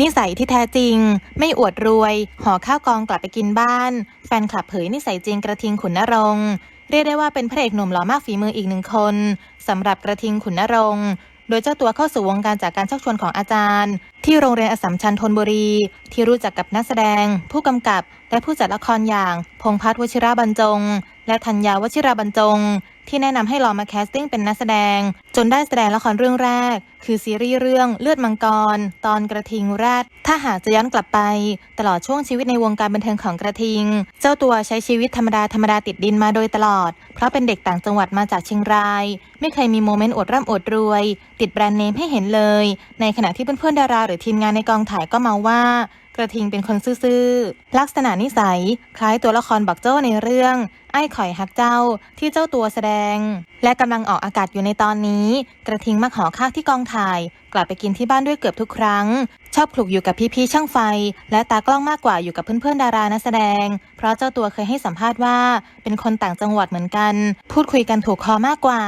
นิสัยที่แท้จริง ไม่อวดรวยห่อข้าวกองกลับไปกินบ้าน แฟนคลับเผยนิสัยจริงกระทิงขุนนรงค์เรียกได้ว่าเป็นพระเอกหนุ่มหล่อมากฝีมืออีกหนึ่งคนสำหรับกระทิงขุนนรงค์โดยเจ้าตัวเข้าสู่วงการจากการชักชวนของอาจารย์ ที่โรงเรียนอสัมชัญธนบุรี ที่รู้จักกับนักแสดง ผู้กำกับ และผู้จัดละครอย่าง พงพัฒน์วชิระบรรจง และธัญญาวชิระบรรจง ที่แนะนำให้ลองมาแคสติ้งเป็นนักแสดง จนได้แสดงละครเรื่องแรก คือซีรีส์เรื่องเลือดมังกร ตอนกระทิงแรดถ้าหากจะย้อนกลับไป ตลอดช่วงชีวิตในวงการบันเทิงของกระทิง เจ้าตัวใช้ชีวิตธรรมดาธรรมดาติดดินมาโดยตลอด เพราะเป็นเด็กต่างจังหวัดมาจากเชียงราย ไม่เคยมีโมเมนต์อดร่ำอดรวย ติดแบรนด์เนมให้เห็นเลย ในขณะที่เพื่อนๆดารา หรือทีมงานในกองถ่ายก็เมาว่ากระทิงเป็นคนซื่อๆ ลักษณะนิสัย คล้ายตัวละครบักเจ้าในเรื่อง ไอ้ข่อยฮักเจ้าที่เจ้าตัวแสดง และกำลังออกอากาศอยู่ในตอนนี้กระทิงมากหอข้าวที่กองถ่าย กลับไปกินที่บ้านด้วยเกือบทุกครั้ง ชอบคลุกอยู่กับพี่ๆช่างไฟ และตากล้องมากกว่าอยู่กับเพื่อนๆดารานักแสดง เพราะเจ้าตัวเคยให้สัมภาษณ์ว่า เป็นคนต่างจังหวัดเหมือนกัน พูดคุยกันถูกคอมากกว่า